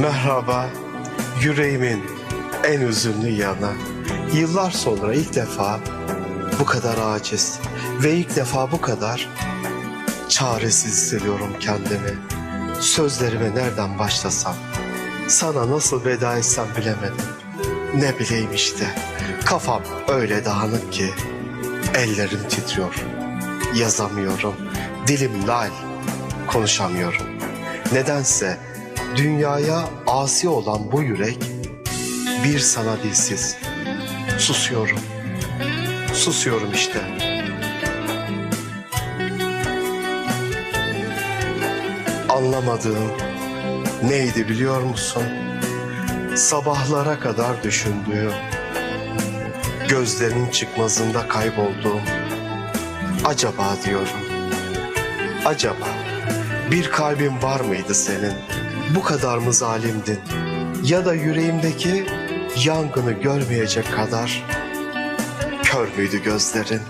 Merhaba, yüreğimin en üzünlü yanı. Yıllar sonra ilk defa bu kadar aciz ve ilk defa bu kadar çaresiz hissediyorum kendimi. Sözlerime nereden başlasam, sana nasıl veda etsem bilemedim. Ne bileyim işte, kafam öyle dağınık ki ellerim titriyor. Yazamıyorum, dilim lal, konuşamıyorum. Nedense dünyaya asi olan bu yürek bir sana dilsiz. Susuyorum. Susuyorum işte. Anlamadığım neydi biliyor musun? Sabahlara kadar düşündüğüm, gözlerinin çıkmazında kaybolduğum, acaba diyorum, acaba bir kalbin var mıydı senin? Bu kadar mı zalimdin? Ya da yüreğimdeki yangını görmeyecek kadar kör müydü gözlerin?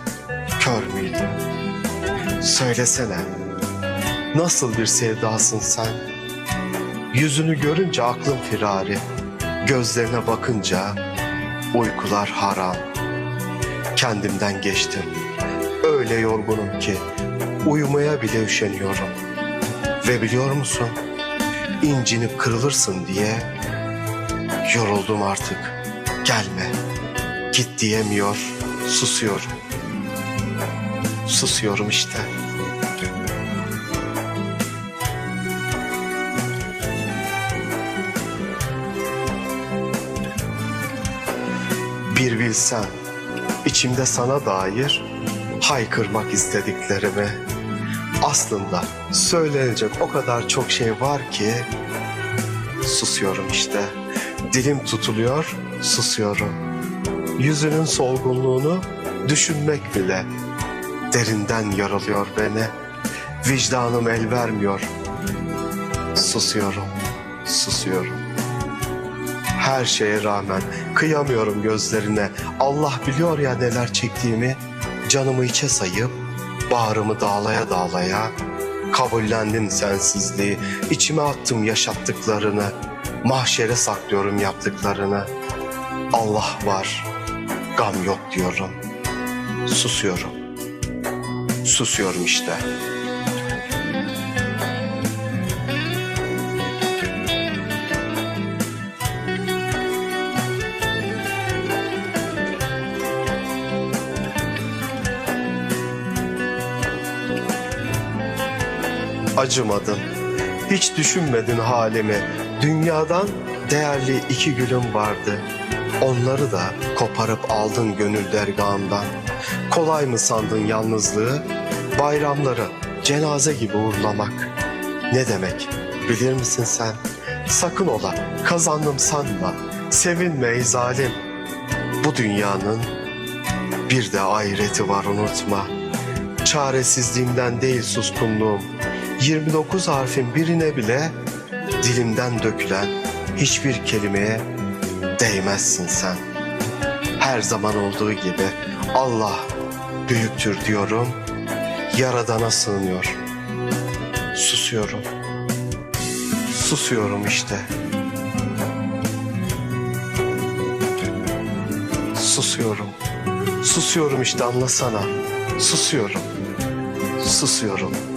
Kör müydü? Söylesene. Nasıl bir sevdasın sen? Yüzünü görünce aklım firari. Gözlerine bakınca uykular haram. Kendimden geçtim. Öyle yorgunum ki uyumaya bile üşeniyorum. Ve biliyor musun? İncinip kırılırsın diye yoruldum artık. Gelme. Git diyemiyor. Susuyorum. Susuyorum işte. Bir bilsen içimde sana dair haykırmak istediklerimi. Aslında söylenecek o kadar çok şey var ki susuyorum işte. Dilim tutuluyor, susuyorum. Yüzünün solgunluğunu düşünmek bile derinden yaralıyor beni. Vicdanım el vermiyor. Susuyorum, susuyorum. Her şeye rağmen kıyamıyorum gözlerine. Allah biliyor ya neler çektiğimi. Canımı içe sayıp bağrımı dağlaya dağlaya kabullendim sensizliği. İçime attım yaşattıklarını. Mahşere saklıyorum yaptıklarını. Allah var, gam yok diyorum. Susuyorum. Susuyorum işte. Acımadın. Hiç düşünmedin halimi. Dünyadan değerli iki gülüm vardı. Onları da koparıp aldın gönül dergahından. Kolay mı sandın yalnızlığı? Bayramları cenaze gibi uğurlamak. Ne demek bilir misin sen? Sakın ola kazandım sanma. Sevinme ey zalim. Bu dünyanın bir de ahireti var unutma. Çaresizliğimden değil suskunluğum. 29 harfin birine bile dilimden dökülen hiçbir kelimeye değmezsin sen. Her zaman olduğu gibi Allah büyüktür diyorum, Yaradan'a sığınıyor. Susuyorum. Susuyorum işte. Susuyorum. Susuyorum işte anlasana. Susuyorum. Susuyorum.